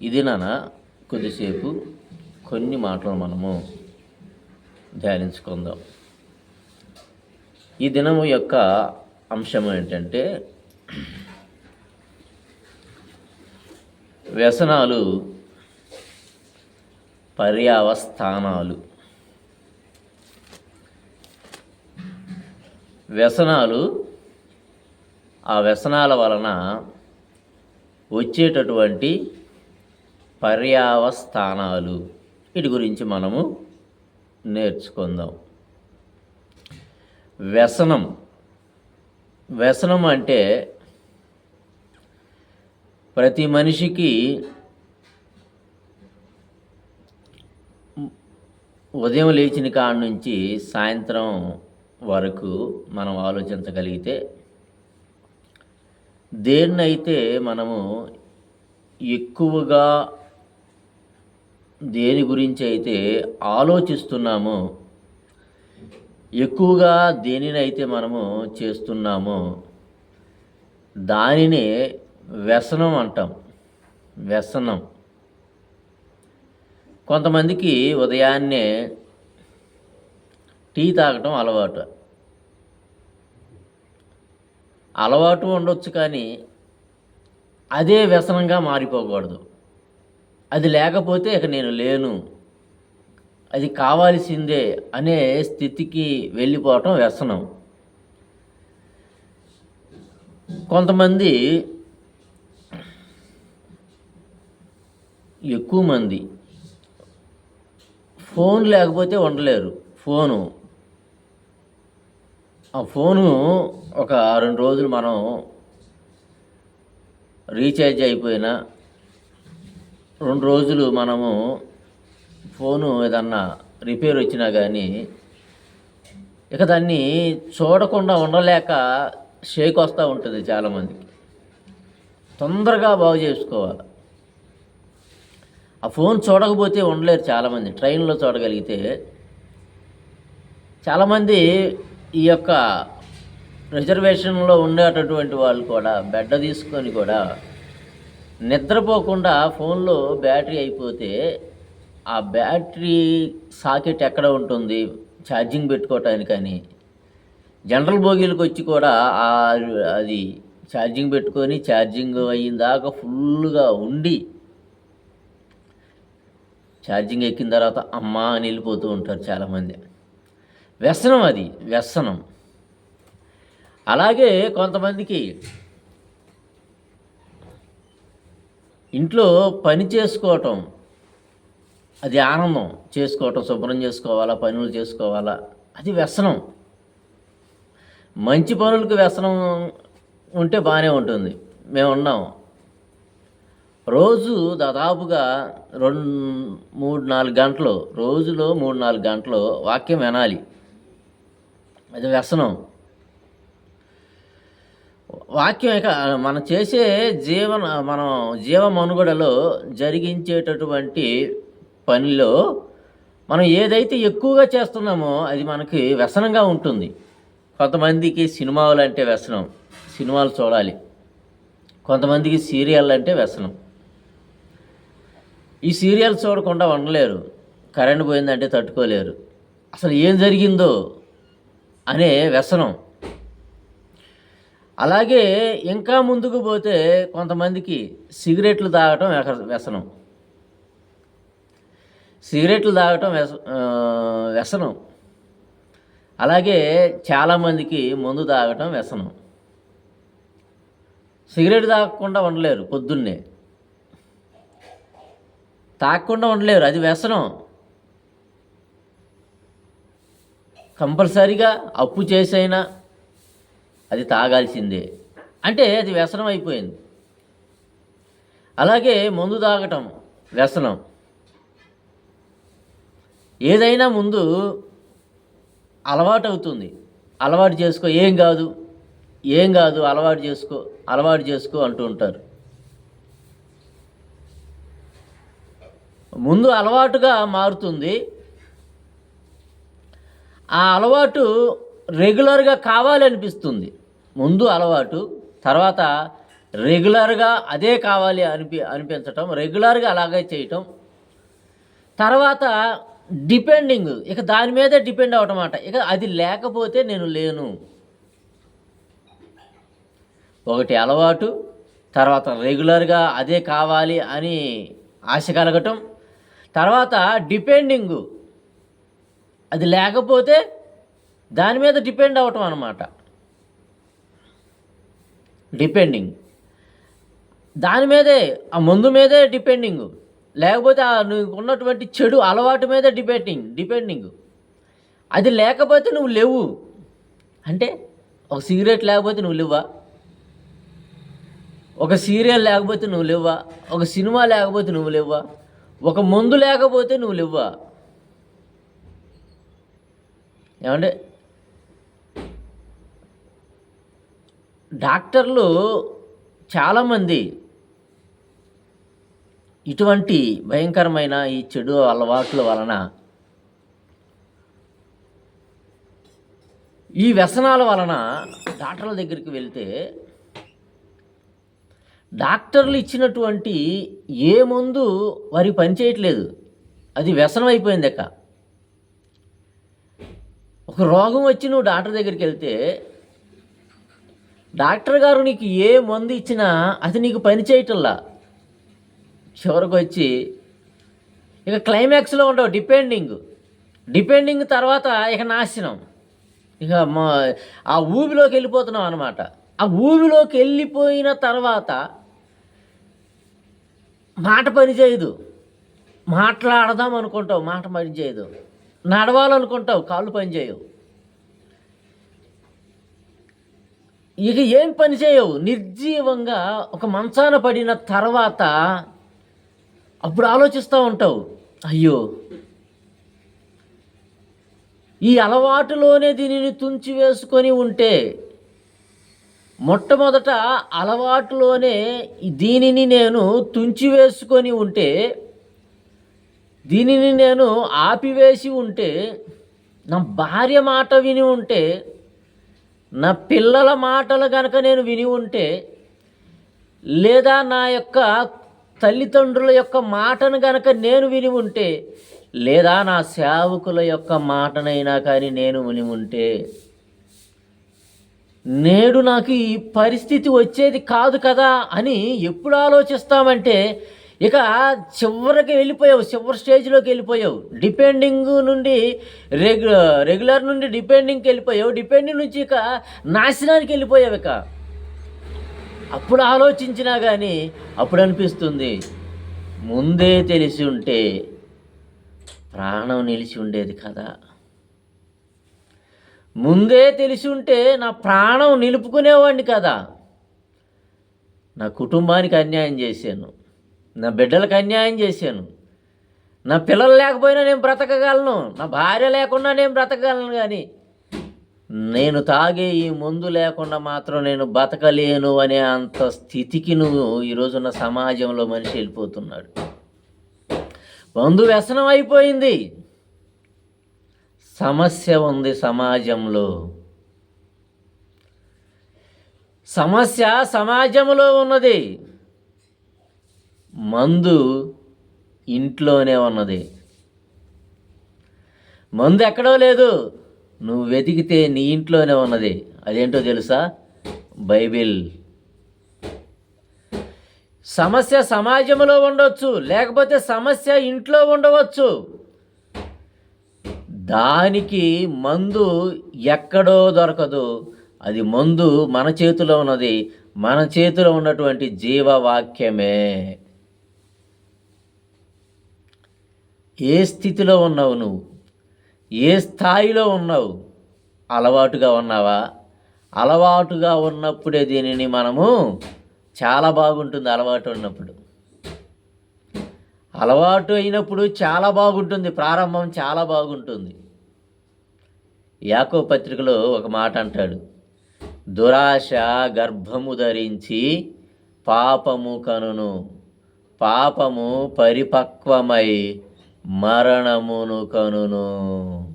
ఇది నాన్న కొద్దిసేపు కొన్ని మాటలు మనము ధ్యానించుకుందాం. ఈ దినము యొక్క అంశం ఏంటంటే వ్యసనాలు పర్యావస్థానాలు. వ్యసనాలు ఆ వ్యసనాల వలన వచ్చేటటువంటి పర్యావస్థానాలు. వీటి గురించి మనము నేర్చుకుందాం. వ్యసనం. వ్యసనం అంటే ప్రతి మనిషికి ఉదయం లేచిన కాడ నుంచి సాయంత్రం వరకు మనం ఆలోచించగలిగితే దేన్నైతే మనము ఎక్కువగా దేని గురించి అయితే ఆలోచిస్తున్నామో ఎక్కువగా దేనినైతే మనము చేస్తున్నామో దానినే వ్యసనం అంటాం. వ్యసనం. కొంతమందికి ఉదయాన్నే టీ తాగటం అలవాటు. అలవాటు ఉండొచ్చు కానీ అదే వ్యసనంగా మారిపోకూడదు. అది లేకపోతే ఇక నేను లేను. అది కావాల్సిందే అనే స్థితికి వెళ్ళిపోవటం వ్యసనం. కొంతమంది ఎక్కువ మంది ఫోన్ లేకపోతే ఉండలేరు. ఫోను. ఆ ఫోను ఒక రెండు రోజులు మనం రీఛార్జ్ అయిపోయినా రెండు రోజులు మనము ఫోను ఏదన్నా రిపేర్ వచ్చినా కానీ ఇక దాన్ని చూడకుండా ఉండలేక షేక్ వస్తూ ఉంటుంది చాలామందికి. తొందరగా బాగు చేసుకోవాలి. ఆ ఫోన్ చూడకపోతే ఉండలేరు చాలామంది. ట్రైన్లో చూడగలిగితే చాలామంది ఈ యొక్క రిజర్వేషన్లో ఉండేటటువంటి వాళ్ళు కూడా బెడ్ తీసుకొని కూడా నిద్రపోకుండా ఫోన్లో బ్యాటరీ అయిపోతే ఆ బ్యాటరీ సాకెట్ ఎక్కడ ఉంటుంది? ఛార్జింగ్ పెట్టుకోవటానికని. జనరల్ బోగీలకు వచ్చి కూడా ఆ- అది ఛార్జింగ్ పెట్టుకొని ఛార్జింగ్ అయిన దాకా ఫుల్గా ఉండి ఛార్జింగ్ ఎక్కిన తర్వాత అమ్మా అని వెళ్ళిపోతూ ఉంటారు చాలామంది. వ్యసనం అది వ్యసనం. అలాగే కొంతమందికి ఇంట్లో పని చేసుకోవటం అది ఆనందం. చేసుకోవటం శుభ్రం చేసుకోవాలా పనులు చేసుకోవాలా అది వ్యసనం. మంచి పనులకు వ్యసనం ఉంటే బాగానే ఉంటుంది. మేము ఉన్నాం. రోజు దాదాపుగా రెండు మూడు నాలుగు గంటలు రోజులో మూడు నాలుగు గంటలు వాక్యం వినాలి. అది వ్యసనం. వాక్యం ఇక మనం చేసే జీవన మనం జీవ మనుగడలో జరిగించేటటువంటి పనిలో మనం ఏదైతే ఎక్కువగా చేస్తున్నామో అది మనకి వ్యసనంగా ఉంటుంది. కొంతమందికి సినిమాలు అంటే వ్యసనం సినిమాలు చూడాలి. కొంతమందికి సీరియల్ అంటే వ్యసనం. ఈ సీరియల్ చూడకుండా ఉండలేరు. కరెంట్ పోయిందంటే తట్టుకోలేరు. అసలు ఏం జరిగిందో అనే వ్యసనం. అలాగే ఇంకా ముందుకు పోతే కొంతమందికి సిగరెట్లు తాగటం వ్యసనం. సిగరెట్లు తాగటం వ్యస వ్యసనం. అలాగే చాలామందికి మందు తాగటం వ్యసనం. సిగరెట్ తాగకుండా ఉండలేరు పొద్దున్నే. తాగకుండా ఉండలేరు అది వ్యసనం. కంపల్సరీగా అప్పు చేసైనా అది తాగాల్సిందే. అంటే అది వ్యసనం అయిపోయింది. అలాగే మందు తాగటం వ్యసనం. ఏదైనా ముందు అలవాటు అవుతుంది. అలవాటు చేసుకో ఏం కాదు ఏం కాదు అలవాటు చేసుకో అలవాటు చేసుకో అంటూ ఉంటారు. ముందు అలవాటుగా మారుతుంది. ఆ అలవాటు రెగ్యులర్గా కావాలనిపిస్తుంది. ముందు అలవాటు తర్వాత రెగ్యులర్గా అదే కావాలి అనిపి అనిపించటం రెగ్యులర్గా అలాగే చేయటం. తర్వాత డిపెండింగ్ ఇక దాని మీదే డిపెండ్ అవటమాట. ఇక అది లేకపోతే నేను లేను. ఒకటి అలవాటు తర్వాత రెగ్యులర్గా అదే కావాలి అని ఆశ కలగటం. తర్వాత డిపెండింగ్ అది లేకపోతే దాని మీద డిపెండ్ అవటం అనమాట డిపెండింగ్. దాని మీదే ఆ మందు మీదే డిపెండింగ్. లేకపోతే ఆ నువ్వు ఉన్నటువంటి చెడు అలవాటు మీదే డిపెండింగ్ డిపెండింగ్. అది లేకపోతే నువ్వు లేవు. అంటే ఒక సిగరెట్ లేకపోతే నువ్వు లేవా? ఒక సీరియల్ లేకపోతే నువ్వు లేవా? ఒక సినిమా లేకపోతే నువ్వు లేవా? ఒక మందు లేకపోతే నువ్వు లేవా? ఏమంటే డాక్టర్లు చాలామంది ఇటువంటి భయంకరమైన ఈ చెడు అలవాట్ల వలన ఈ వ్యసనాల వలన డాక్టర్ల దగ్గరికి వెళ్తే డాక్టర్లు ఇచ్చినటువంటి ఏ మందు వారి పనిచేయట్లేదు. అది వ్యసనం అయిపోయింది అక్క ఒక రోగం వచ్చి నువ్వు డాక్టర్ దగ్గరికి వెళ్తే డాక్టర్ గారు నీకు ఏ మందు ఇచ్చినా అది నీకు పని చేయటంలా? చివరికి వచ్చి ఇక క్లైమాక్స్లో ఉండవు డిపెండింగ్ డిపెండింగ్ తర్వాత ఇక నాశనం. ఇక మా ఆ ఊబిలోకి వెళ్ళిపోతున్నాం అనమాట ఆ ఊబిలోకి వెళ్ళిపోయిన తర్వాత మాట పని చేయదు. మాట్లాడదాం అనుకుంటావు మాట పని చేయదు. నడవాలనుకుంటావు కాళ్ళు పని చేయవు. ఇక ఏం పని చేయవు. నిర్జీవంగా ఒక మంచాన పడిన తర్వాత అప్పుడు ఆలోచిస్తూ ఉంటావు. అయ్యో ఈ అలవాటులోనే దీనిని తుంచి వేసుకొని ఉంటే మొట్టమొదట అలవాటులోనే దీనిని నేను తుంచి వేసుకొని ఉంటే దీనిని నేను ఆపివేసి ఉంటే నా భార్య మాట విని ఉంటే నా పిల్లల మాటలు కనుక నేను విని ఉంటే లేదా నా యొక్క తల్లిదండ్రుల యొక్క మాటను గనక నేను విని ఉంటే లేదా నా సేవకుల యొక్క మాటనైనా కానీ నేను విని ఉంటే నేడు నాకు ఈ పరిస్థితి వచ్చేది కాదు కదా అని ఎప్పుడు ఆలోచిస్తామంటే ఇక చివరికి వెళ్ళిపోయావు చివరి స్టేజ్లోకి వెళ్ళిపోయావు. డిపెండింగ్ నుండి రెగ్యు రెగ్యులర్ నుండి డిపెండింగ్కి వెళ్ళిపోయావు. డిపెండింగ్ నుంచి ఇక నాశనానికి వెళ్ళిపోయావు ఇక. అప్పుడు ఆలోచించినా కానీ అప్పుడు అనిపిస్తుంది ముందే తెలిసి ఉంటే ప్రాణం నిలిచి ఉండేది కదా. ముందే తెలిసి ఉంటే నా ప్రాణం నిలుపుకునేవాడిని కదా. నా కుటుంబానికి అన్యాయం చేశాను. నా బిడ్డలకు అన్యాయం చేశాను. నా పిల్లలు లేకపోయినా నేను బ్రతకగలను. నా భార్య లేకుండా నేను బ్రతకగలను కానీ నేను తాగే ఈ మందు లేకుండా మాత్రం నేను బతకలేను అనే అంత స్థితికి నువ్వు ఈరోజున్న సమాజంలో మనిషి వెళ్ళిపోతున్నాడు. మందు వ్యసనం అయిపోయింది. సమస్య ఉంది సమాజంలో. సమస్య సమాజంలో ఉన్నది. మందు ఇంట్లోనే ఉన్నది. మందు ఎక్కడో లేదు. నువ్వు వెతికితే నీ ఇంట్లోనే ఉన్నది. అదేంటో తెలుసా? బైబిల్. సమస్య సమాజంలో ఉండవచ్చు లేకపోతే సమస్య ఇంట్లో ఉండవచ్చు. దానికి మందు ఎక్కడో దొరకదు. అది మందు మన చేతిలో ఉన్నది. మన చేతిలో ఉన్నటువంటి జీవవాక్యమే. ఏ స్థితిలో ఉన్నావు నువ్వు? ఏ స్థాయిలో ఉన్నావు? అలవాటుగా ఉన్నావా? అలవాటుగా ఉన్నప్పుడే దీనిని మనము చాలా బాగుంటుంది అలవాటు ఉన్నప్పుడు అలవాటు అయినప్పుడు చాలా బాగుంటుంది ప్రారంభం చాలా బాగుంటుంది. యాకో పత్రికలో ఒక మాట అంటాడు దురాశ గర్భము ధరించి పాపము కనును. పాపము పరిపక్వమై మరణమును కనును.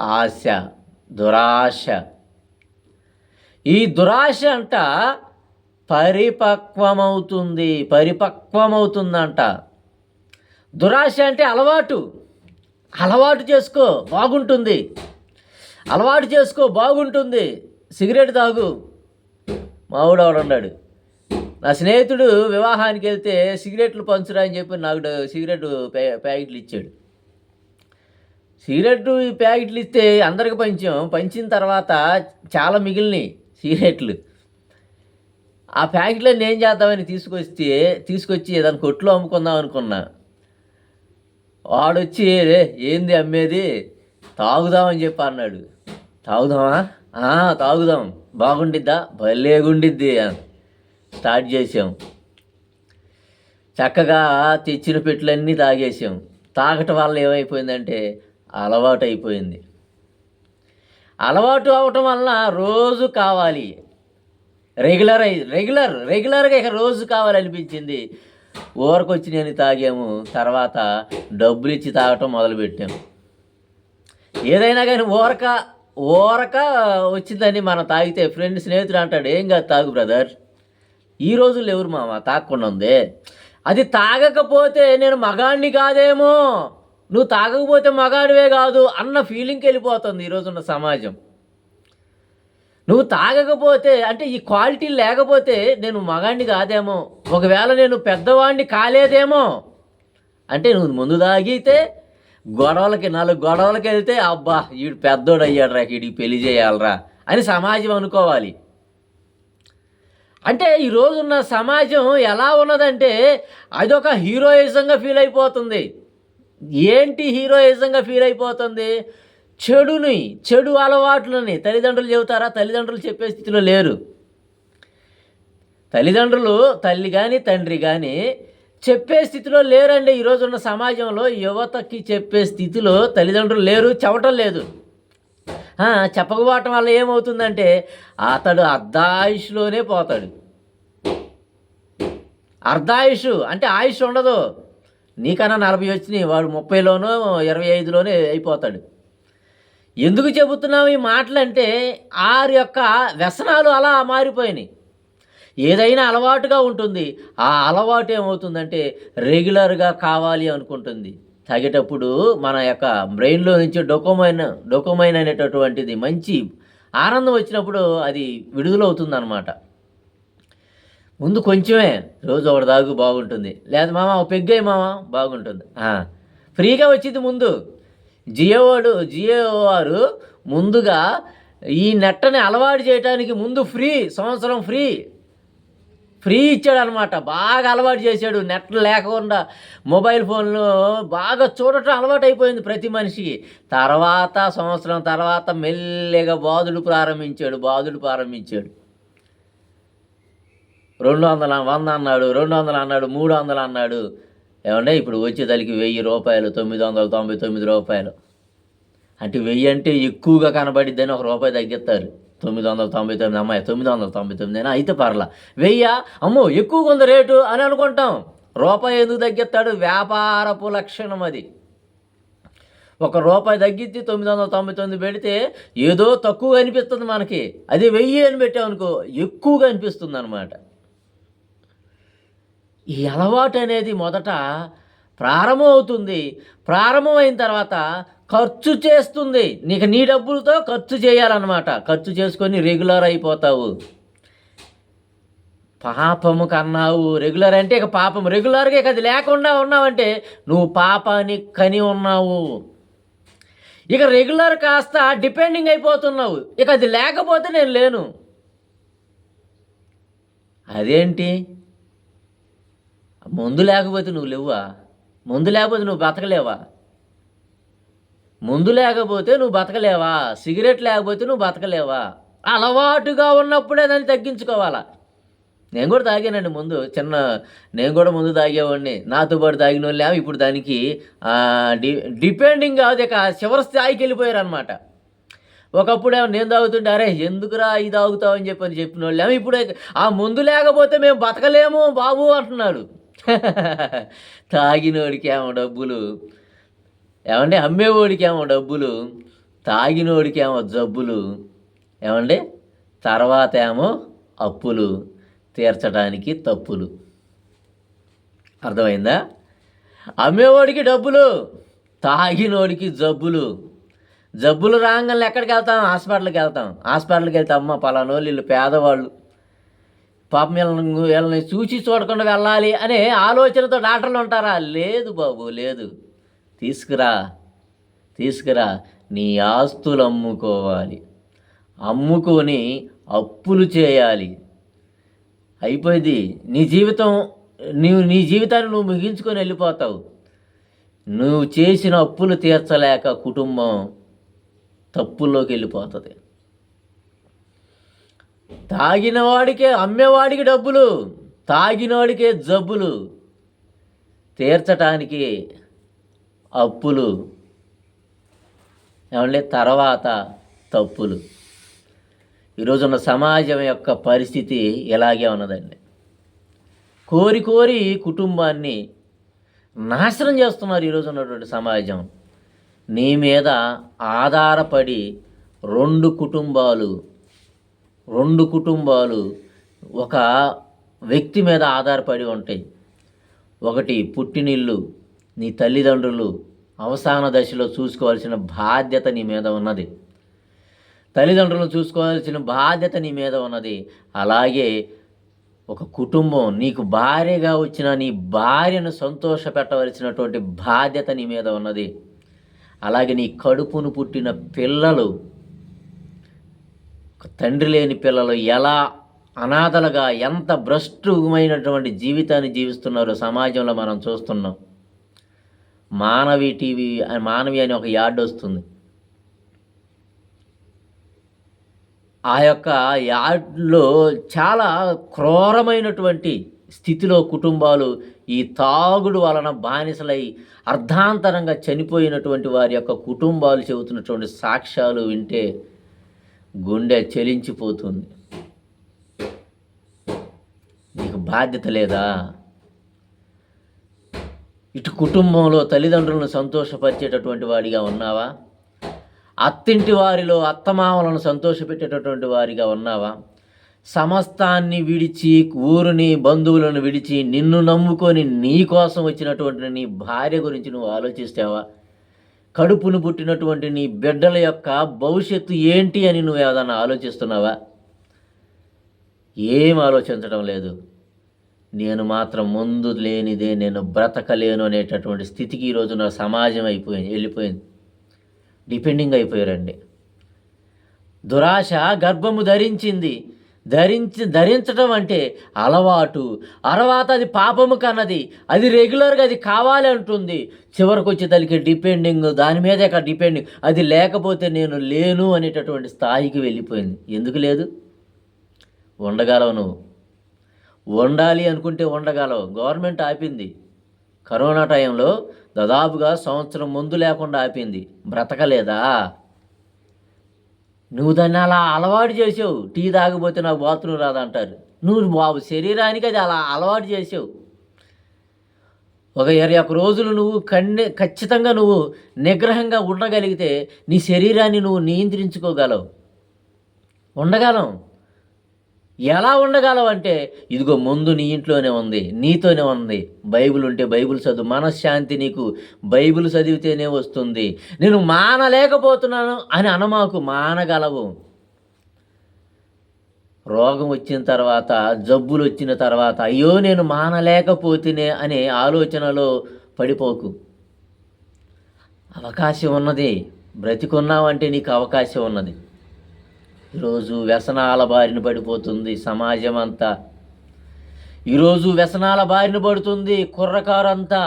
ఆశ దురాశ. ఈ దురాశ అంట పరిపక్వమవుతుంది పరిపక్వమవుతుందంట. దురాశ అంటే అలవాటు. అలవాటు చేసుకో బాగుంటుంది. అలవాటు చేసుకో బాగుంటుంది. సిగరెట్ తాగు. మావుడు ఉన్నాడు. నా స్నేహితుడు వివాహానికి వెళ్తే సిగరెట్లు పంచురా అని చెప్పి నాకు సిగరెట్ ప్యా ప్యాకెట్లు ఇచ్చాడు. సిగరెట్ ప్యాకెట్లు ఇస్తే అందరికి పంచాం. పంచిన తర్వాత చాలా మిగిలినాయి సిగరెట్లు. ఆ ప్యాకెట్లన్నీ ఏం చేద్దామని తీసుకొస్తే తీసుకొచ్చి దాని కొట్లో అమ్ముకుందాం అనుకున్నా. వాడొచ్చి రే ఏంది అమ్మేది? తాగుదామని చెప్పి అన్నాడు. తాగుదామా? తాగుదాం. బాగుండిద్దా? భలేగుండిద్ది అని స్టార్ట్ చేసాం. చక్కగా తెచ్చిన పెట్లన్నీ తాగేసాం. తాగటం వల్ల ఏమైపోయిందంటే అలవాటు అయిపోయింది. అలవాటు అవటం వలన రోజు కావాలి. రెగ్యులర్ అయి రెగ్యులర్ రెగ్యులర్గా ఇక రోజు కావాలనిపించింది. ఊరకొచ్చి నేను తాగాము. తర్వాత డబ్బులు ఇచ్చి తాగటం మొదలుపెట్టాము ఏదైనా కానీ ఊరక ఊరక వచ్చిందని మనం తాగితే ఫ్రెండ్ స్నేహితుడు అంటాడు ఏం కాదు తాగు బ్రదర్. ఈ రోజుల్లో ఎవరు మామ తాగకుండా ఉంది? అది తాగకపోతే నేను మగాణ్ణి కాదేమో. నువ్వు తాగకపోతే మగాడివే కాదు అన్న ఫీలింగ్కి వెళ్ళిపోతుంది ఈరోజున్న సమాజం. నువ్వు తాగకపోతే అంటే ఈ క్వాలిటీ లేకపోతే నేను మగాణ్ణి కాదేమో. ఒకవేళ నేను పెద్దవాడిని కాలేదేమో. అంటే నువ్వు ముందు తాగితే గొడవలకి నాలుగు గొడవలకి వెళ్తే అబ్బా వీడు పెద్దోడు అయ్యాడు రా వీడికి పెళ్ళి చేయాలరా అని సమాజం అనుకోవాలి. అంటే ఈ రోజున్న సమాజం ఎలా ఉన్నదంటే అదొక హీరోయిజంగా ఫీల్ అయిపోతుంది. ఏంటి హీరోయిజంగా ఫీల్ అయిపోతుంది? చెడుని చెడు అలవాట్లని తల్లిదండ్రులు చెబుతారా? తల్లిదండ్రులు చెప్పే స్థితిలో లేరు. తల్లిదండ్రులు తల్లి కానీ తండ్రి కానీ చెప్పే స్థితిలో లేరండి ఈరోజున్న సమాజంలో. యువతకి చెప్పే స్థితిలో తల్లిదండ్రులు లేరు చెవటం లేదు. చెప్పకపోవటం వల్ల ఏమవుతుందంటే అతడు అర్ధాయుష్లోనే పోతాడు. అర్ధాయుష్ అంటే ఆయుష్ ఉండదు. నీకన్నా నలభై వచ్చినాయి వాడు ముప్పైలోనో ఇరవై ఐదులోనే అయిపోతాడు. ఎందుకు చెబుతున్నావు ఈ మాటలు అంటే ఆరి యొక్క వ్యసనాలు అలా మారిపోయినాయి. ఏదైనా అలవాటుగా ఉంటుంది. ఆ అలవాటు ఏమవుతుందంటే రెగ్యులర్గా కావాలి అనుకుంటుంది. తాగేటప్పుడు మన యొక్క బ్రెయిన్లో నుంచి డొకోమైన్ డొకోమైన్ అనేటటువంటిది మంచి ఆనందం వచ్చినప్పుడు అది విడుదలవుతుంది అనమాట ముందు కొంచెమే రోజు ఒకటి దాగు బాగుంటుంది. లేదా మామ పెగ్గాయి మామ బాగుంటుంది. ఫ్రీగా వచ్చింది ముందు. జియోవాడు జియో వారు ముందుగా ఈ నెట్టని అలవాటు చేయడానికి ముందు ఫ్రీ సంవత్సరం ఫ్రీ. ఫ్రీ ఇచ్చాడు అనమాట బాగా అలవాటు చేశాడు. నెట్ లేకుండా మొబైల్ ఫోన్లు బాగా చూడటం అలవాటు అయిపోయింది ప్రతి మనిషికి. తర్వాత సంవత్సరం తర్వాత మెల్లిగా బాధుడు ప్రారంభించాడు బాధుడు ప్రారంభించాడు. రెండు వందల వంద అన్నాడు రెండు వందలు అన్నాడు మూడు వందలు అన్నాడు. ఏమంటే ఇప్పుడు వచ్చేదానికి వెయ్యి రూపాయలు తొమ్మిది వందల తొంభై తొమ్మిది రూపాయలు. అంటే వెయ్యి అంటే ఎక్కువగా కనబడిద్దని ఒక రూపాయి తగ్గిస్తారు. తొమ్మిది వందల తొంభై తొమ్మిది అమ్మాయి తొమ్మిది వందల తొంభై తొమ్మిది అయినా అయితే పర్లా. వెయ్యి? అమ్మో ఎక్కువగా ఉంది రేటు అని అనుకుంటాం. రూపాయి ఎందుకు తగ్గిస్తాడు? వ్యాపారపు లక్షణం అది. ఒక రూపాయి తగ్గించి తొమ్మిది వందల తొంభై తొమ్మిది పెడితే ఏదో తక్కువ అనిపిస్తుంది మనకి. అది వెయ్యి అని పెట్టామనుకో ఎక్కువగా అనిపిస్తుంది అనమాట ఈ అలవాటు అనేది మొదట ప్రారంభం అవుతుంది. ప్రారంభమైన తర్వాత ఖర్చు చేస్తుంది. నీకు నీ డబ్బులతో ఖర్చు చేయాలన్నమాట. ఖర్చు చేసుకొని రెగ్యులర్ అయిపోతావు. పాపము కన్నావు. రెగ్యులర్ అంటే ఇక పాపం రెగ్యులర్గా ఇక అది లేకుండా ఉన్నావంటే నువ్వు పాపాన్ని కని ఉన్నావు. ఇక రెగ్యులర్ కాస్త డిపెండింగ్ అయిపోతున్నావు. ఇక అది లేకపోతే నేను లేను. అదేంటి? ముందు లేకపోతే నువ్వు లేవా? ముందు లేకపోతే నువ్వు బతకలేవా? ముందు లేకపోతే నువ్వు బతకలేవా? సిగరెట్ లేకపోతే నువ్వు బతకలేవా? అలవాటుగా ఉన్నప్పుడే దాన్ని తగ్గించుకోవాలా? నేను కూడా తాగానండి ముందు. చిన్న నేను కూడా ముందు తాగేవాడిని. నాతో పాటు తాగిన వాళ్ళేమో ఇప్పుడు దానికి డి డిపెండింగ్ కాదు ఇక చివరి స్థాయికి వెళ్ళిపోయారు అనమాట ఒకప్పుడు ఏమో నేను తాగుతుంటే అరే ఎందుకురా ఇది తాగుతావు అని చెప్పని చెప్పిన వాళ్ళు ఏమో ఇప్పుడు ఆ ముందు లేకపోతే మేము బతకలేము బాబు అంటున్నాడు. తాగినోడికి ఏమో డబ్బులు. ఏమంటే అమ్మేవాడికి ఏమో డబ్బులు తాగినోడికి ఏమో జబ్బులు ఏమండి? తర్వాత ఏమో అప్పులు తీర్చడానికి తప్పులు. అర్థమైందా? అమ్మేవాడికి డబ్బులు తాగినోడికి జబ్బులు. జబ్బులు రాగానే ఎక్కడికి వెళ్తాం? హాస్పిటల్కి వెళ్తాం. హాస్పిటల్కి వెళ్తే అమ్మ పలానోళ్ళు వీళ్ళు పేదవాళ్ళు. పాపం వీళ్ళని వీళ్ళని చూసి చూడకుండా వెళ్ళాలి అనే ఆలోచనతో డాక్టర్లు ఉంటారా? లేదు బాబు లేదు. తీసుకురా తీసుకురా నీ ఆస్తులు అమ్ముకోవాలి. అమ్ముకొని అప్పులు చేయాలి. అయిపోయింది. నీ జీవితం నీవు నీ జీవితాన్ని నువ్వు ముగించుకొని వెళ్ళిపోతావు. నువ్వు చేసిన అప్పులు తీర్చలేక కుటుంబం తప్పుల్లోకి వెళ్ళిపోతుంది. తాగిన వాడికే అమ్మేవాడికి డబ్బులు తాగినవాడికే జబ్బులు. తీర్చటానికి అప్పులు. ఏమంటే తర్వాత తప్పులు. ఈరోజున్న సమాజం యొక్క పరిస్థితి ఇలాగే ఉన్నదండి. కోరి కోరి కుటుంబాన్ని నాశనం చేస్తున్నారు ఈరోజు ఉన్నటువంటి సమాజం. నీ మీద ఆధారపడి రెండు కుటుంబాలు రెండు కుటుంబాలు ఒక వ్యక్తి మీద ఆధారపడి ఉంటాయి. ఒకటి పుట్టినిల్లు నీ తల్లిదండ్రులు అవసాన దశలో చూసుకోవాల్సిన బాధ్యత నీ మీద ఉన్నది. తల్లిదండ్రులను చూసుకోవాల్సిన బాధ్యత నీ మీద ఉన్నది. అలాగే ఒక కుటుంబం నీకు భార్యగా వచ్చిన నీ భార్యను సంతోష పెట్టవలసినటువంటి బాధ్యత నీ మీద ఉన్నది. అలాగే నీ కడుపును పుట్టిన పిల్లలు తండ్రి లేని పిల్లలు ఎలా అనాథలుగా ఎంత భ్రష్టుమైనటువంటి జీవితాన్ని జీవిస్తున్నారో సమాజంలో మనం చూస్తున్నాం. మానవి టీవీ మానవి అని ఒక యార్డ్ వస్తుంది. ఆ యొక్క యార్డ్లో చాలా క్రూరమైనటువంటి స్థితిలో కుటుంబాలు ఈ తాగుడు వలన బానిసలై అర్ధాంతరంగా చనిపోయినటువంటి వారి యొక్క కుటుంబాలు చెబుతున్నటువంటి సాక్ష్యాలు వింటే గుండె చెలించిపోతుంది. నీకు బాధ్యత లేదా? ఇటు కుటుంబంలో తల్లిదండ్రులను సంతోషపరిచేటటువంటి వాడిగా ఉన్నావా? అత్తింటి వారిలో అత్తమామలను సంతోషపెట్టేటటువంటి వారిగా ఉన్నావా? సమస్తాన్ని విడిచి ఊరిని బంధువులను విడిచి నిన్ను నమ్ముకొని నీ కోసం వచ్చినటువంటి నీ భార్య గురించి నువ్వు ఆలోచిస్తావా? కడుపును పుట్టినటువంటి నీ బిడ్డల యొక్క భవిష్యత్తు ఏంటి అని నువ్వు ఏదైనా ఆలోచిస్తున్నావా? ఏం ఆలోచించడం లేదు. నేను మాత్రం ముందు లేనిదే నేను బ్రతకలేను అనేటటువంటి స్థితికి ఈరోజు నా సమాజం అయిపోయింది వెళ్ళిపోయింది. డిపెండింగ్ అయిపోయారండి. దురాశ గర్భము ధరించింది. ధరించి ధరించడం అంటే అలవాటు. అలవాటు అది పాపము కన్నది. అది రెగ్యులర్గా అది కావాలి అంటుంది. చివరికి తల్లికి డిపెండింగ్ దాని మీదే డిపెండింగ్ అది లేకపోతే నేను లేను అనేటటువంటి స్థాయికి వెళ్ళిపోయింది. ఎందుకు లేదు? ఉండగలవు నువ్వు. ఉండాలి అనుకుంటే ఉండగలవు గవర్నమెంట్ ఆపింది. కరోనా టైంలో దాదాపుగా సంవత్సరం ముందు లేకుండా ఆపింది. బ్రతకలేదా? నువ్వు దాన్ని అలా అలవాటు చేసావు. టీ తాగకపోతే నాకు బాత్రూమ్ రాదంటారు. నువ్వు బాబు శరీరానికి అది అలా అలవాటు చేసావు. ఒక ఇరవై ఒక్క రోజులు నువ్వు కన్నే ఖచ్చితంగా నువ్వు నిగ్రహంగా ఉండగలిగితే నీ శరీరాన్ని నువ్వు నియంత్రించుకోగలవు. ఉండగలం. ఎలా ఉండగలవంటే ఇదిగో ముందు నీ ఇంట్లోనే ఉంది నీతోనే ఉంది. బైబిల్ ఉంటే బైబిల్ చదువు మనశ్శాంతి నీకు బైబిల్ చదివితేనే వస్తుంది. నేను మానలేకపోతున్నాను అని అనమాకు మానగలవు. రోగం వచ్చిన తర్వాత జబ్బులు వచ్చిన తర్వాత అయ్యో నేను మానలేకపోతేనే అనే ఆలోచనలో పడిపోకు. అవకాశం ఉన్నది. బ్రతికున్నావంటే నీకు అవకాశం ఉన్నది. ఈరోజు వ్యసనాల బారిన పడిపోతుంది సమాజం అంతా ఈరోజు వ్యసనాల బారిన పడుతుంది కుర్రకారంతా.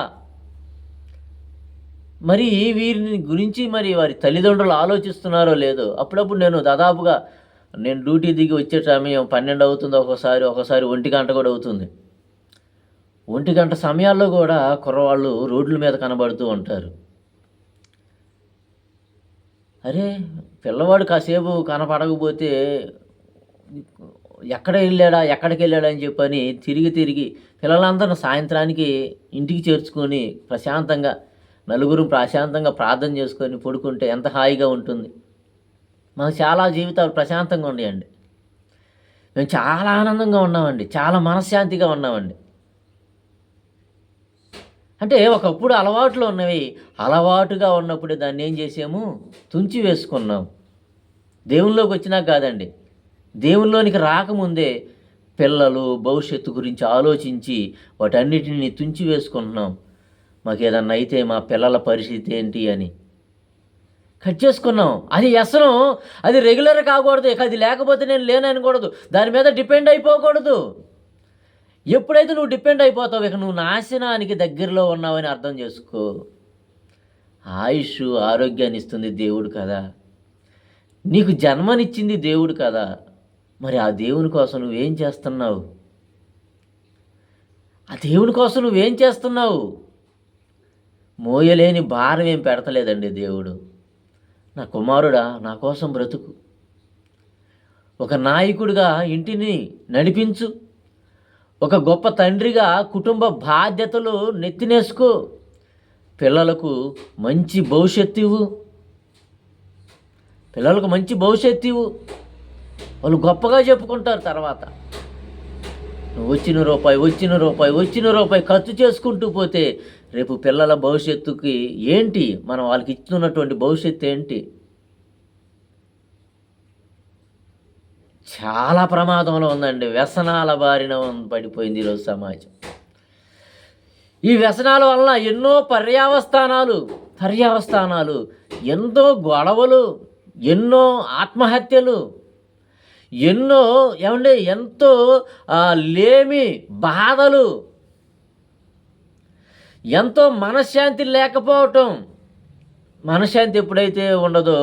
మరి వీరిని గురించి మరి వారి తల్లిదండ్రులు ఆలోచిస్తున్నారో లేదో అప్పుడప్పుడు నేను దాదాపుగా నేను డ్యూటీ దిగి వచ్చే సమయం పన్నెండు అవుతుంది ఒకసారి ఒకసారి ఒంటి గంట కూడా అవుతుంది. ఒంటి గంట సమయాల్లో కూడా కుర్రవాళ్ళు రోడ్ల మీద కనబడుతూ ఉంటారు. అరే పిల్లవాడు కాసేపు కనపడకపోతే ఎక్కడ వెళ్ళాడా ఎక్కడికి వెళ్ళాడా అని చెప్పని తిరిగి తిరిగి పిల్లలందరూ సాయంత్రానికి ఇంటికి చేర్చుకొని ప్రశాంతంగా నలుగురు ప్రశాంతంగా ప్రార్థన చేసుకొని పడుకుంటే ఎంత హాయిగా ఉంటుంది. మాకు చాలా జీవితాలు ప్రశాంతంగా ఉండేయండి మేము చాలా ఆనందంగా ఉన్నామండి చాలా మనశ్శాంతిగా ఉన్నామండి. అంటే ఒకప్పుడు అలవాట్లు ఉన్నవి. అలవాటుగా ఉన్నప్పుడు దాన్ని ఏం చేసాము? తుంచి వేసుకున్నాం. దేవునిలోకి వచ్చినా కాదండి. దేవునిలోనికి రాకముందే పిల్లలు భవిష్యత్తు గురించి ఆలోచించి వాటన్నిటిని తుంచి వేసుకుంటున్నాం. మాకు ఏదన్నా అయితే మా పిల్లల పరిస్థితి ఏంటి అని. కట్ చేసుకున్నాం. అది వ్యసనం అది రెగ్యులర్ కాకూడదు. ఇక అది లేకపోతే నేను లేననకూడదు దాని మీద డిపెండ్ అయిపోకూడదు. ఎప్పుడైతే నువ్వు డిపెండ్ అయిపోతావు ఇక నువ్వు నాశనానికి దగ్గరలో ఉన్నావని అర్థం చేసుకో. ఆయుష్ ఆరోగ్యాన్ని ఇస్తుంది దేవుడు కదా. నీకు జన్మనిచ్చింది దేవుడు కదా. మరి ఆ దేవుని కోసం నువ్వేం చేస్తున్నావు? ఆ దేవుని కోసం నువ్వేం చేస్తున్నావు? మోయలేని భారం ఏం పెడతలేదండి దేవుడు. నా కుమారుడా నా కోసం బ్రతుకు. ఒక నాయకుడిగా ఇంటిని నడిపించు. ఒక గొప్ప తండ్రిగా కుటుంబ బాధ్యతలు నెత్తినేసుకో. పిల్లలకు మంచి భవిష్యత్తు ఇవ్వు. పిల్లలకు మంచి భవిష్యత్తు ఇవ్వు. వాళ్ళు గొప్పగా చెప్పుకుంటారు తర్వాత. నువ్వు వచ్చిన రూపాయి వచ్చిన రూపాయి వచ్చిన రూపాయి ఖర్చు చేసుకుంటూ పోతే రేపు పిల్లల భవిష్యత్తుకి ఏంటి? మనం వాళ్ళకి ఇస్తున్నటువంటి భవిష్యత్తు ఏంటి? చాలా ప్రమాదంలో ఉందండి. వ్యసనాల బారిన పడిపోయింది ఈరోజు సమాజం. ఈ వ్యసనాల వలన ఎన్నో పర్యావస్థానాలు పర్యావస్థానాలు ఎంతో గొడవలు ఎన్నో ఆత్మహత్యలు ఎన్నో ఏమంటే ఎంతో లేమి బాధలు ఎంతో మనశ్శాంతి లేకపోవటం. మనశ్శాంతి ఎప్పుడైతే ఉండదో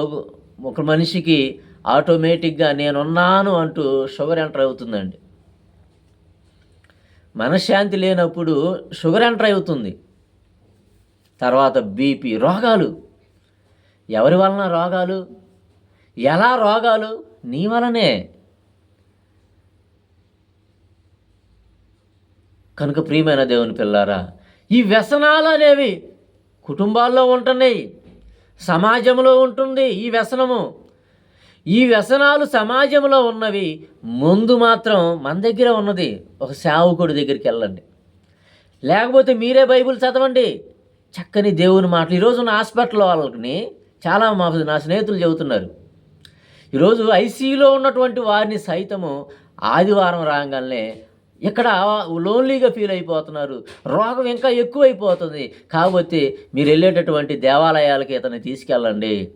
ఒక మనిషికి ఆటోమేటిక్గా నేనున్నాను అంటూ షుగర్ ఎంటర్ అవుతుందండి. మనశ్శాంతి లేనప్పుడు షుగర్ ఎంటర్ అవుతుంది. తర్వాత బీపీ రోగాలు. ఎవరి వలన రోగాలు? ఎలా రోగాలు? నీ వలనే. కనుక ప్రియమైన దేవుని పిల్లారా ఈ వ్యసనాలు అనేవి కుటుంబాల్లో ఉంటున్నాయి సమాజంలో ఉంటుంది ఈ వ్యసనము. ఈ వ్యసనాలు సమాజంలో ఉన్నవి ముందు మాత్రం మన దగ్గర ఉన్నది ఒక సేవకుడి దగ్గరికి వెళ్ళండి. లేకపోతే మీరే బైబిల్ చదవండి. చక్కని దేవుని మాటలు. ఈరోజు ఉన్న హాస్పిటల్ వాళ్ళని చాలా మా నా స్నేహితులు చెబుతున్నారు. ఈరోజు ఐసీయూలో ఉన్నటువంటి వారిని సైతము ఆదివారం రాగానే ఇక్కడ లోన్లీగా ఫీల్ అయిపోతున్నారు. రోగం ఇంకా ఎక్కువైపోతుంది. కాకపోతే మీరు వెళ్ళేటటువంటి దేవాలయాలకి ఇతను తీసుకెళ్ళండి.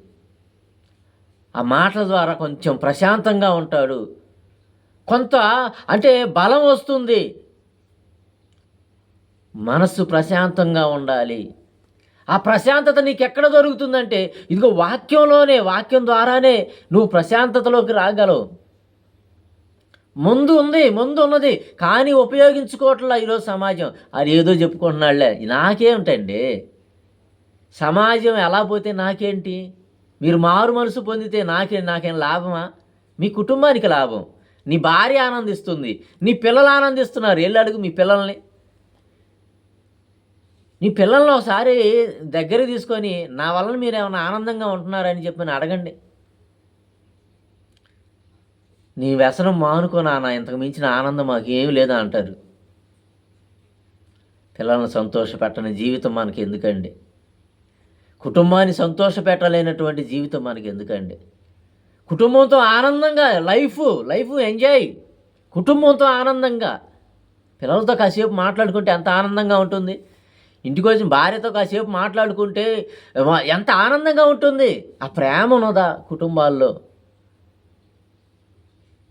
ఆ మాటల ద్వారా కొంచెం ప్రశాంతంగా ఉంటాడు. కొంత అంటే బలం వస్తుంది. మనస్సు ప్రశాంతంగా ఉండాలి. ఆ ప్రశాంతత నీకు ఎక్కడ దొరుకుతుందంటే ఇదిగో వాక్యంలోనే వాక్యం ద్వారానే నువ్వు ప్రశాంతతలోకి రాగలవు. ముందు ఉంది ముందు ఉన్నది కానీ ఉపయోగించుకోవట్లా ఈరోజు సమాజం. అది ఏదో చెప్పుకుంటున్నాళ్ళే నాకేమిటండి? సమాజం ఎలా పోతే నాకేంటి? మీరు మారు మనసు పొందితే నాకే నాకేం లాభమా? మీ కుటుంబానికి లాభం. నీ భార్య ఆనందిస్తుంది. నీ పిల్లలు ఆనందిస్తున్నారు. వెళ్ళి అడుగు మీ పిల్లల్ని. నీ పిల్లల్ని ఒకసారి దగ్గర తీసుకొని నా వలన మీరు ఏమైనా ఆనందంగా ఉంటున్నారని చెప్పి అడగండి. నీ వ్యసనం మానుకో నాన్న. ఇంతకు మించిన ఆనందం మాకు ఏమి లేదా అంటారు. పిల్లల్ని సంతోషపెట్టని జీవితం మనకి ఎందుకండి కుటుంబాన్ని సంతోషపెట్టలేనటువంటి జీవితం మనకి ఎందుకండి కుటుంబంతో ఆనందంగా లైఫ్ లైఫ్ ఎంజాయ్. కుటుంబంతో ఆనందంగా. పిల్లలతో కాసేపు మాట్లాడుకుంటే ఎంత ఆనందంగా ఉంటుంది? ఇంటికి వచ్చిన భార్యతో కాసేపు మాట్లాడుకుంటే ఎంత ఆనందంగా ఉంటుంది? ఆ ప్రేమ ఉన్నదా కుటుంబాల్లో?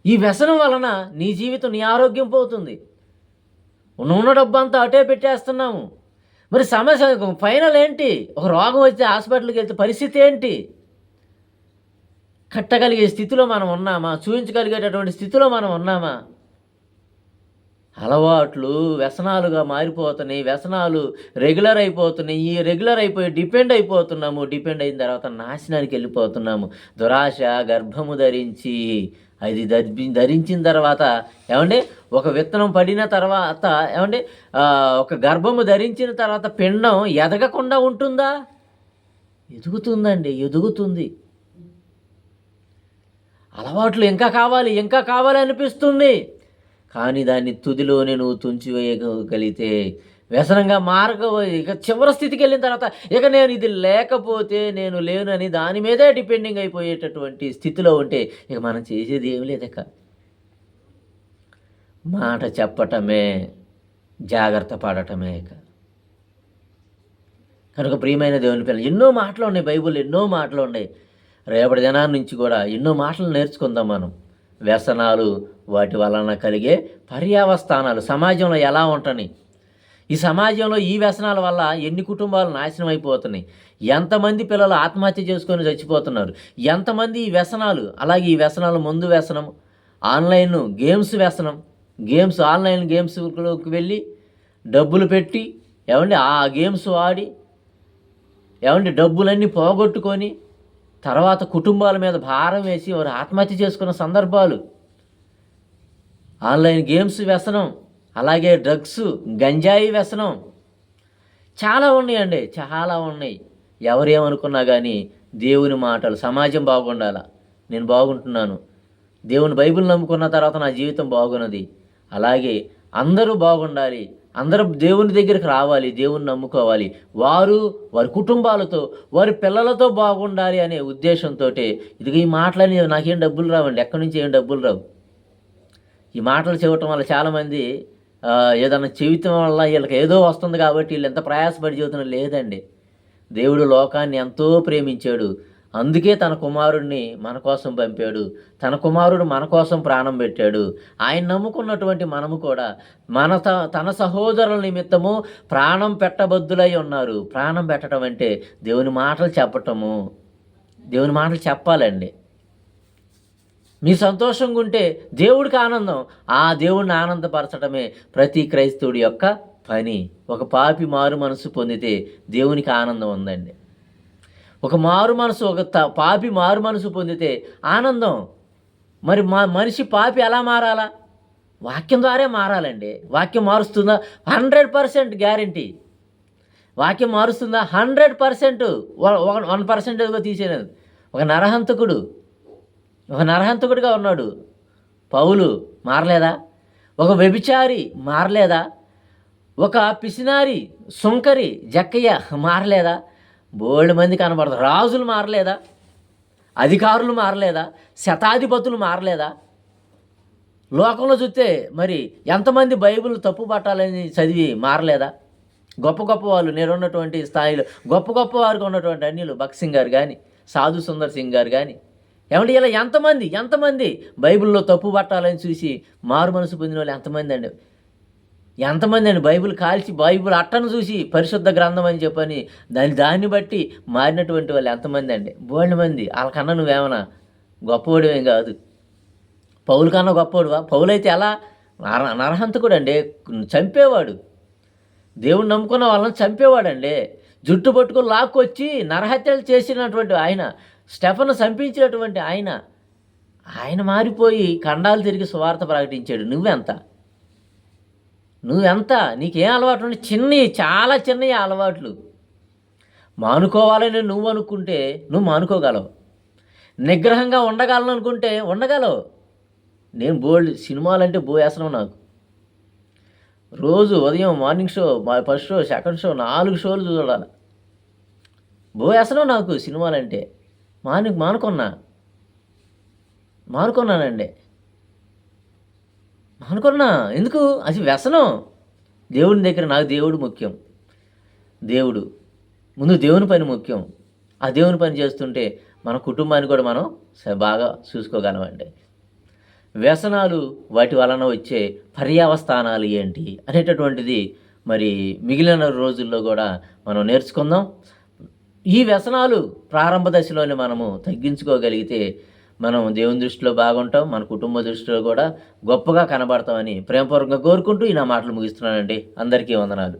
ఈ వ్యసనం వలన నీ జీవితం నీ ఆరోగ్యం పోతుంది. ఉన్న ఉన్న డబ్బు అంతా అటే పెట్టేస్తున్నాము. మరి సమస్య ఫైనల్ ఏంటి? ఒక రోగం వస్తే హాస్పిటల్కి వెళ్తే పరిస్థితి ఏంటి? కట్టగలిగే స్థితిలో మనం ఉన్నామా? చూపించగలిగేటటువంటి స్థితిలో మనం ఉన్నామా? అలవాట్లు వ్యసనాలుగా మారిపోతున్నాయి. వ్యసనాలు రెగ్యులర్ అయిపోతున్నాయి. ఈ రెగ్యులర్ అయిపోయి డిపెండ్ అయిపోతున్నాము. డిపెండ్ అయిన తర్వాత నాశనానికి వెళ్ళిపోతున్నాము. దురాశ గర్భము ధరించి అది ధరి ధరించిన తర్వాత ఏమండి? ఒక విత్తనం పడిన తర్వాత ఏమండి? ఒక గర్భము ధరించిన తర్వాత పిండం ఎదగకుండా ఉంటుందా? ఎదుగుతుందండి ఎదుగుతుంది. అలవాట్లు ఇంకా కావాలి ఇంకా కావాలి అనిపిస్తుంది కానీ దాన్ని తుదిలోనే నువ్వు తుంచివేయగలిగితే వ్యసనంగా మారకపోయి ఇక చివరి స్థితికి వెళ్ళిన తర్వాత ఇక నేను ఇది లేకపోతే నేను లేనని దాని మీదే డిపెండింగ్ అయిపోయేటటువంటి స్థితిలో ఉంటే ఇక మనం చేసేది ఏం లేదు ఇక మాట చెప్పటమే జాగ్రత్త పడటమే ఇక. కనుక ప్రియమైన దేవుని పిల్లలు ఎన్నో మాటలు ఉన్నాయి బైబిల్ ఎన్నో మాటలు ఉన్నాయి. రేపటి జనాల నుంచి కూడా ఎన్నో మాటలు నేర్చుకుందాం మనం. వ్యసనాలు వాటి వలన కలిగే పర్యావస్థానాలు సమాజంలో ఎలా ఉంటాయి ఈ సమాజంలో ఈ వ్యసనాల వల్ల ఎన్ని కుటుంబాలు నాశనం అయిపోతున్నాయి? ఎంతమంది పిల్లలు ఆత్మహత్య చేసుకొని చచ్చిపోతున్నారు? ఎంతమంది ఈ వ్యసనాలు? అలాగే ఈ వ్యసనాలు ముందు వ్యసనం ఆన్లైన్ గేమ్స్ వ్యసనం గేమ్స్ ఆన్లైన్ గేమ్స్లోకి వెళ్ళి డబ్బులు పెట్టి ఏమండి ఆ గేమ్స్ ఆడి ఏమండి డబ్బులన్నీ పోగొట్టుకొని తర్వాత కుటుంబాల మీద భారం వేసి వారు ఆత్మహత్య చేసుకున్న సందర్భాలు. ఆన్లైన్ గేమ్స్ వ్యసనం అలాగే డ్రగ్స్ గంజాయి వ్యసనం చాలా ఉన్నాయండి చాలా ఉన్నాయి. ఎవరేమనుకున్నా కానీ దేవుని మాటలు సమాజం బాగుండాల? నేను బాగుంటున్నాను. దేవుని బైబిల్ నమ్ముకున్న తర్వాత నా జీవితం బాగున్నది. అలాగే అందరూ బాగుండాలి అందరూ దేవుని దగ్గరికి రావాలి దేవుని నమ్ముకోవాలి. వారు వారి కుటుంబాలతో వారి పిల్లలతో బాగుండాలి అనే ఉద్దేశంతో ఇదిగో ఈ మాటలని నాకేం డబ్బులు రావండి ఎక్కడి నుంచి ఏం డబ్బులు రావు? ఈ మాటలు చెప్పటం వల్ల చాలామంది ఏదైనా ఏదన్నా వల్ల వీళ్ళకి ఏదో వస్తుంది కాబట్టి వీళ్ళు ఎంత ప్రయాసపడి జీవితం లేదండి. దేవుడు లోకాన్ని ఎంతో ప్రేమించాడు. అందుకే తన కుమారుడిని మన కోసం పంపాడు. తన కుమారుడు మన కోసం ప్రాణం పెట్టాడు. ఆయన నమ్ముకున్నటువంటి మనము కూడా మన త తన సహోదరుల నిమిత్తము ప్రాణం పెట్టబద్దులై ఉన్నారు. ప్రాణం పెట్టడం అంటే దేవుని మాటలు చెప్పటము. దేవుని మాటలు చెప్పాలండి. మీ సంతోషంగా ఉంటే దేవుడికి ఆనందం. ఆ దేవుడిని ఆనందపరచడమే ప్రతి క్రైస్తవుడి యొక్క పని. ఒక పాపి మారు మనసు పొందితే దేవునికి ఆనందం ఉందండి. ఒక మారు మనసు ఒక త- పాపి మారు మనసు పొందితే ఆనందం. మరి మా మనిషి పాపి ఎలా మారాలా? వాక్యం ద్వారే మారాలండి. వాక్యం మారుస్తుందా? Hundred percent guarantee. వాక్యం మారుస్తుందా? Hundred percent. వన్ పర్సెంట్ ఏదో తీసేది ఒక నరహంతకుడు ఒక నరహంతకుడిగా ఉన్నాడు. పౌలు మారలేదా? ఒక వ్యభిచారి మారలేదా? ఒక పిసినారి సుంకరి జక్కయ్య మారలేదా? బోల్డ్ మంది కనబడదు రాజులు మారలేదా? అధికారులు మారలేదా? శతాధిపతులు మారలేదా? లోకంలో చూస్తే మరి ఎంతమంది బైబిల్ తప్పు పట్టాలని చదివి మారలేదా? గొప్ప గొప్ప వాళ్ళు నేనున్నటువంటి స్థాయిలో గొప్ప గొప్ప వారికి ఉన్నటువంటి అన్యులు భగత్ సింగ్ గారు కానీ సాధు సుందర్ సింగ్ గారు కానీ ఏమంటే ఇలా ఎంతమంది ఎంతమంది బైబిల్లో తప్పు పట్టాలని చూసి మారు మనసు పొందిన వాళ్ళు ఎంతమంది అండి? ఎంతమంది అండి? బైబిల్ కాల్చి బైబిల్ అట్టను చూసి పరిశుద్ధ గ్రంథం అని చెప్పని దాని దాన్ని బట్టి మారినటువంటి వాళ్ళు ఎంతమంది అండి? బోల్డ్ మంది. వాళ్ళకన్నా నువ్వేమన్నా గొప్పవాడివేం కాదు. పౌలు కన్నా గొప్పవాడువా? పౌలు అయితే ఎలా? నర నరహంతకుడు అండి. చంపేవాడు. దేవుడు నమ్ముకున్న వాళ్ళని చంపేవాడండి. జుట్టు పట్టుకొని లాక్కొచ్చి నరహత్యలు చేసినటువంటి ఆయన స్టెఫన్ చంపించినటువంటి ఆయన ఆయన మారిపోయి ఖండాలు తిరిగి సువార్త ప్రకటించాడు. నువ్వెంత? నువ్వెంత? నీకేం అలవాటు ఉంటే చిన్నవి చాలా చిన్నవి అలవాట్లు. మానుకోవాలని నువ్వు అనుకుంటే నువ్వు మానుకోగలవు. నిగ్రహంగా ఉండగలను అనుకుంటే ఉండగలవు. నేను బోల్డ్ సినిమాలంటే బోయేసనం నాకు. రోజు ఉదయం మార్నింగ్ షో మా ఫస్ట్ షో సెకండ్ షో నాలుగు షోలు చూడాలి. బోయేసనం నాకు సినిమాలంటే. మాను మానుకున్నా. మానుకున్నానండి. మానుకున్నా. ఎందుకు? అది వ్యసనం. దేవుని దగ్గర నాకు దేవుడు ముఖ్యం. దేవుడు. ముందు దేవుని పని ముఖ్యం. ఆ దేవుని పని చేస్తుంటే మన కుటుంబాన్ని కూడా మనం బాగా చూసుకోగలమండి. వ్యసనాలు వాటి వలన వచ్చే పర్యావస్థానాలు ఏంటి అనేటటువంటిది మరి మిగిలిన రోజుల్లో కూడా మనం నేర్చుకుందాం. ఈ వ్యసనాలు ప్రారంభ దశలోనే మనము తగ్గించుకోగలిగితే మనం దేవుని దృష్టిలో బాగుంటాం మన కుటుంబ దృష్టిలో కూడా గొప్పగా కనబడతామని ప్రేమపూర్వకంగా కోరుకుంటూ ఈ నా మాటలు ముగిస్తున్నానండి. అందరికీ వందనాలు.